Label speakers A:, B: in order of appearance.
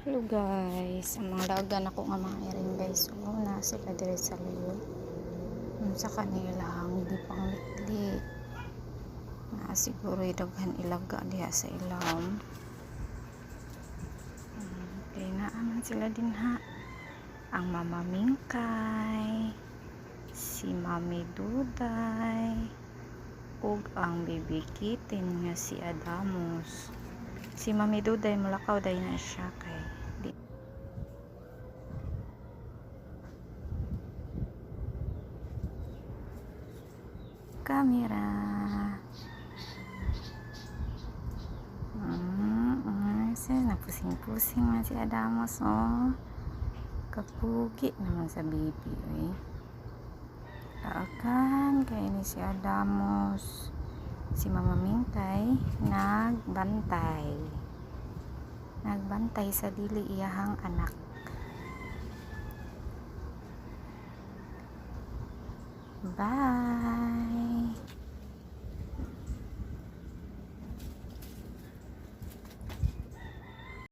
A: Hello guys, ang mga lagan ako nga mga iring guys. So, na sila dire sa liyo. Um, sa kanila hindi pang likli. Na siguro idaghan ilaga diha sa ilawom. Um, naman sila din ha. Ang mama Mingkay, si Mami Duday, ug ang baby kitten nga si Adamos. Si Mami Duday mulakaw day na siya kay di Camera. Mm, siya napusing-pusing man si Adamos oh. Kapugi naman sa baby eh. Kaakan kay ni si Adamos si Mama Mingkay nagbantay. Nagbantay sa dili iyahang anak. Bye